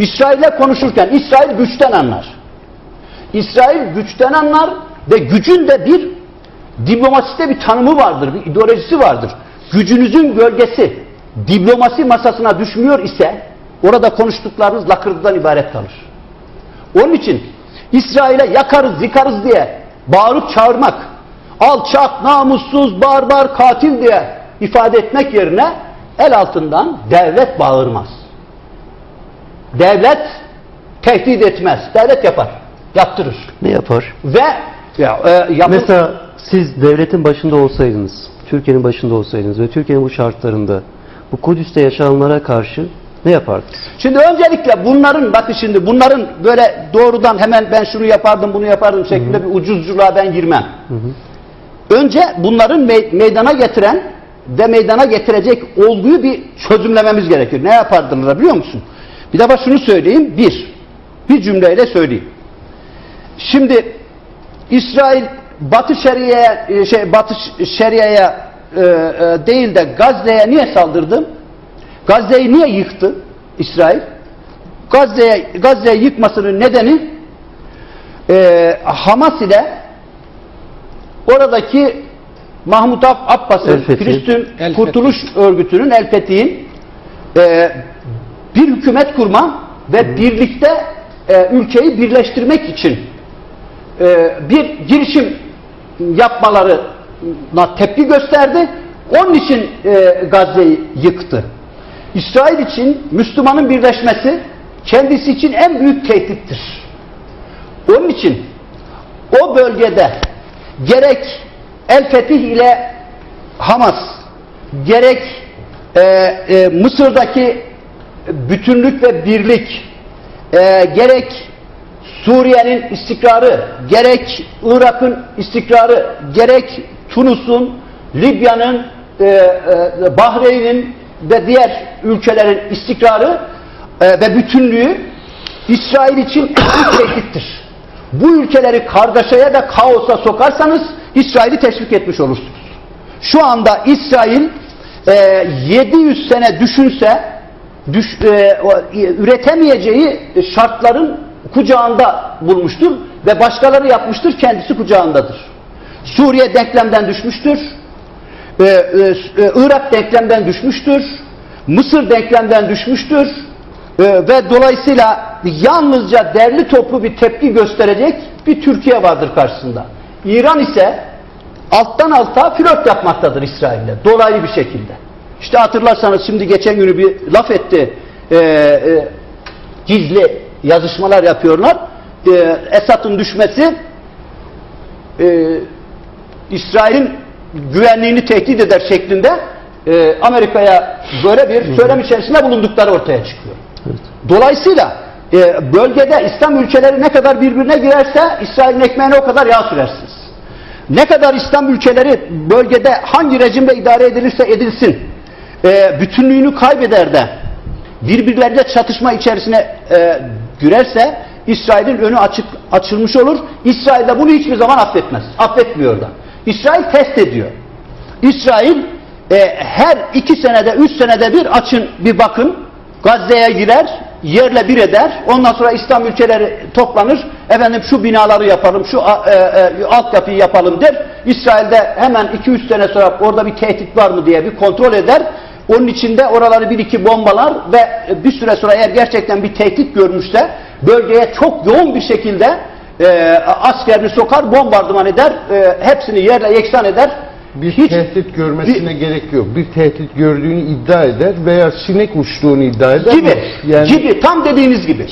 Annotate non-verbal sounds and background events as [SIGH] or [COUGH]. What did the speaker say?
İsrail'le konuşurken İsrail güçten anlar. İsrail güçten anlar ve gücün de bir diplomaside bir tanımı vardır, bir ideolojisi vardır. Gücünüzün gölgesi diplomasi masasına düşmüyor ise orada konuştuklarınız lakırdıdan ibaret kalır. Onun için İsrail'e yakarız, yıkarız diye bağırıp çağırmak, alçak, namussuz, barbar, katil diye ifade etmek yerine el altından devlet bağırmaz. Devlet tehdit etmez. Devlet yapar. Yaptırır. Ne yapar? Ve ya, e, yapı- Mesela siz devletin başında olsaydınız, Türkiye'nin başında olsaydınız ve Türkiye'nin bu şartlarında bu Kudüs'te yaşananlara karşı ne yapardınız? Şimdi öncelikle bunların bakın şimdi bunların böyle doğrudan hemen ben şunu yapardım bunu yapardım şeklinde bir ucuzculuğa ben girmem. Önce bunların me- meydana getiren ve meydana getirecek olguyu bir çözümlememiz gerekiyor. Ne yapardılar biliyor musun? Bir defa şunu söyleyeyim. Bir, bir cümleyle söyleyeyim. Şimdi İsrail Batı Şeria'ya e, şey Batı Şeria'ya e, e, değil de Gazze'ye niye saldırdı? Gazze'yi niye yıktı İsrail? Gazze'ye Gazze'yi yıkmasının nedeni e, Hamas ile oradaki Mahmut Ab- Abbas'ın El Kurtuluş Örgütü'nün El Fethi'nin e, bir hükümet kurma ve birlikte e, ülkeyi birleştirmek için e, bir girişim yapmalarına tepki gösterdi. Onun için e, Gazze'yi yıktı. İsrail için Müslümanın birleşmesi kendisi için en büyük tehdittir. Onun için o bölgede gerek El Fetih ile Hamas, gerek e, e, Mısır'daki bütünlük ve birlik, e, gerek Suriye'nin istikrarı, gerek Irak'ın istikrarı, gerek Tunus'un, Libya'nın, e, e, Bahreyn'in ve diğer ülkelerin istikrarı e, ve bütünlüğü İsrail için [COUGHS] tehdittir. Bu ülkeleri kargaşaya ve kaosa sokarsanız İsrail'i teşvik etmiş olursunuz. Şu anda İsrail e, 700 sene düşünse düş, e, e, üretemeyeceği şartların kucağında bulmuştur ve başkaları yapmıştır kendisi kucağındadır. Suriye denklemden düşmüştür. Ee, e, e, Irak denklemden düşmüştür. Mısır denklemden düşmüştür. Ee, ve dolayısıyla yalnızca derli toplu bir tepki gösterecek bir Türkiye vardır karşısında. İran ise alttan alta flört yapmaktadır İsrail'le. Dolaylı bir şekilde. İşte hatırlarsanız şimdi geçen günü bir laf etti. Ee, e, gizli yazışmalar yapıyorlar. Ee, Esad'ın düşmesi e, İsrail'in güvenliğini tehdit eder şeklinde e, Amerika'ya böyle bir söylem içerisinde bulundukları ortaya çıkıyor. Dolayısıyla e, bölgede İslam ülkeleri ne kadar birbirine girerse İsrail'in ekmeğine o kadar yağ sürersiniz. Ne kadar İslam ülkeleri bölgede hangi rejimle idare edilirse edilsin e, bütünlüğünü kaybeder de birbirleriyle çatışma içerisine e, girerse İsrail'in önü açık açılmış olur. İsrail de bunu hiçbir zaman affetmez. Affetmiyor da. İsrail test ediyor. İsrail e, her iki senede, üç senede bir açın bir bakın. Gazze'ye girer, yerle bir eder. Ondan sonra İslam ülkeleri toplanır. Efendim şu binaları yapalım, şu e, e, altyapıyı yapalım der. İsrail'de hemen iki üç sene sonra orada bir tehdit var mı diye bir kontrol eder. Onun içinde oraları bir iki bombalar ve bir süre sonra eğer gerçekten bir tehdit görmüşse bölgeye çok yoğun bir şekilde e, askerini sokar, bombardıman eder, e, hepsini yerle yeksan eder. Bir Hiç- tehdit görmesine gerek yok. Bir tehdit gördüğünü iddia eder veya sinek uçtuğunu iddia eder. gibi, Yani gibi tam dediğiniz gibi.